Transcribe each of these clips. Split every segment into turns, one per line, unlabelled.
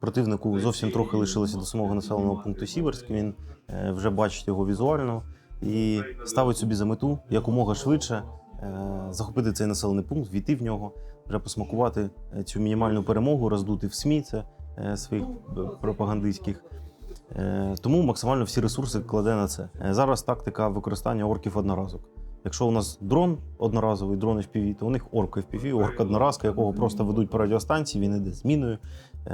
Противнику зовсім трохи лишилося до самого населеного пункту Сіверськ. Він е, вже бачить його візуально і ставить собі за мету якомога швидше е, захопити цей населений пункт, війти в нього, вже посмакувати е, цю мінімальну перемогу, роздути в СМІ це своїх е, пропагандистських. Тому максимально всі ресурси кладе на це. Зараз тактика використання орків одноразок. Якщо у нас дрон одноразовий, дрон FPV, то у них орк FPV, орк одноразка, якого просто ведуть по радіостанції, він іде з міною. Е,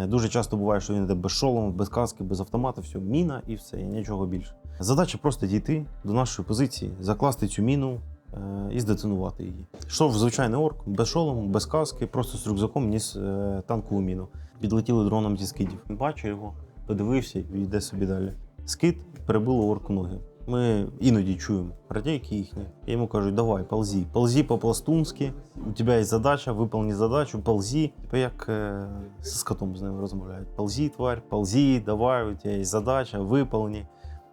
Дуже часто буває, що він йде без шолому, без каски, без автомата, все, міна і все, і нічого більше. Задача просто дійти до нашої позиції, закласти цю міну е, і здетонувати її. Йшов звичайний орк, без шолому, без каски, просто з рюкзаком ніс е, танкову міну. Підлетіли дроном зі скидів. Бачу його, подивився і йде собі далі. Скид перебило орку ноги. Ми іноді чуємо радійки їхні. І йому кажуть, давай, ползи. Ползи по-пластунськи, у тебе є задача, виповни задачу, ползи. Типа як е, з котом з ним розмовляють. Ползи, тварь, ползи, давай, у тебе є задача, виповни.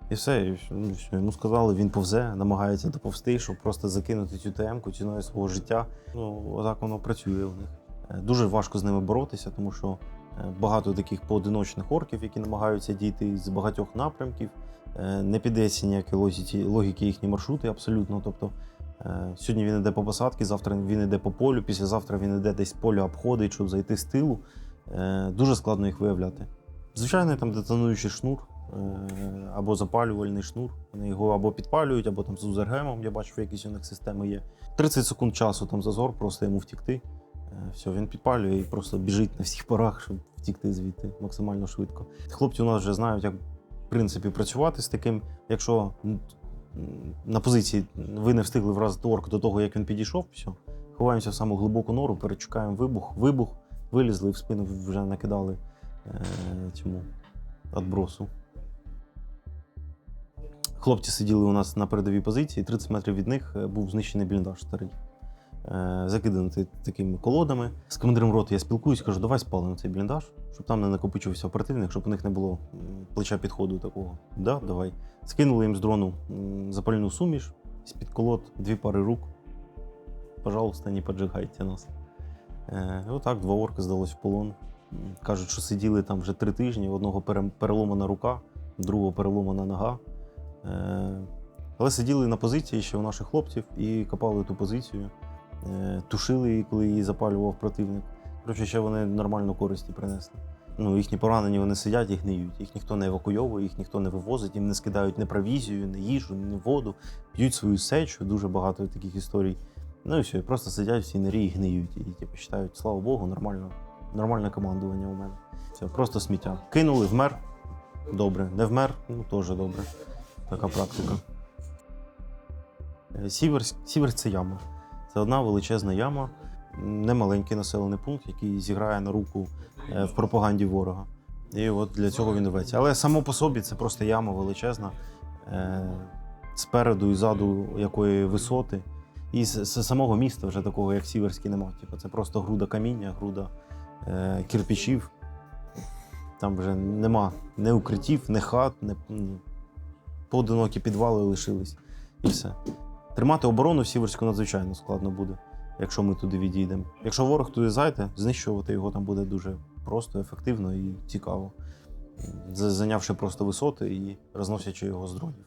І все, і що, ну, йому сказали, він повзе, намагається доповзти, щоб просто закинути цю ТМ-ку ціною свого життя. Ну, отак воно працює у них. Е, Дуже важко з ними боротися, тому що е, багато таких поодиночних орків, які намагаються дійти з багатьох напрямків. Е, Не піддається ніякій логіці, логіки їхні маршрути абсолютно. Тобто е, сьогодні він йде по посадці, завтра він йде по полю, післязавтра він йде десь поле обходить, щоб зайти з тилу. Е, Дуже складно їх виявляти. Звичайно, там детонуючий шнур або запалювальний шнур. Вони його або підпалюють, або там з узергемом. Я бачив, якісь у них системи є. 30 секунд часу там зазор, просто йому втікти. Все, він підпалює і просто біжить на всіх парах, щоб втікти звідти максимально швидко. Хлопці у нас вже знають, як принципі працювати з таким. Якщо на позиції ви не встигли вразити орк до того, як він підійшов, все, ховаємося в саму глибоку нору, перечекаємо вибух, вибух, вилізли в спину вже накидали е, цьому отбросу. Хлопці сиділи у нас на передовій позиції, 30 метрів від них е, був знищений бліндаж старий. Е, Закиданий такими колодами. З командиром роти я спілкуюсь, кажу, давай спалимо цей бліндаж, щоб там не накопичувався противник, щоб у них не було плеча підходу такого. Да, давай. Скинули їм з дрону запальну суміш, з-під колод дві пари рук. Пожалуйста, не поджигайте нас. Е, отак два орки здалось в полон. Кажуть, що сиділи там вже три тижні, одного переломана рука, другого переломана нога. Е, Але сиділи на позиції ще у наших хлопців і копали ту позицію, тушили її, коли її запалював противник. Коротше, ще вони нормально користі принесли. Ну, їхні поранені вони сидять, їх не їдять. Їх ніхто не евакуйовує, їх ніхто не вивозить, їм не скидають ні провізію, ні їжу, ні воду, п'ють свою сечу, дуже багато таких історій. Ну і все, і просто сидять в цій і гниють. І типу, вважають, слава Богу, нормально, нормальне командування у мене. Все, просто сміття. Кинули, вмер. Добре. Не вмер, ну теж добре. Така практика. Е, Сіверськ, Сіверськ це яма. Це одна величезна яма, немаленький населений пункт, який зіграє на руку е, в пропаганді ворога. І от для цього він рветься. Але само по собі це просто яма величезна, е, спереду і ззаду якої висоти. І з, самого міста вже такого, як Сіверський, нема. Типу, це просто груда каміння, груда е, кирпичів. Там вже нема ні укриттів, ні хат, ні поодинокі підвали лишились. І все. Тримати оборону Сіверську надзвичайно складно буде, якщо ми туди відійдемо. Якщо ворог туди зайде, знищувати його там буде дуже просто, ефективно і цікаво. Зайнявши просто висоти і розносячи його з дронів.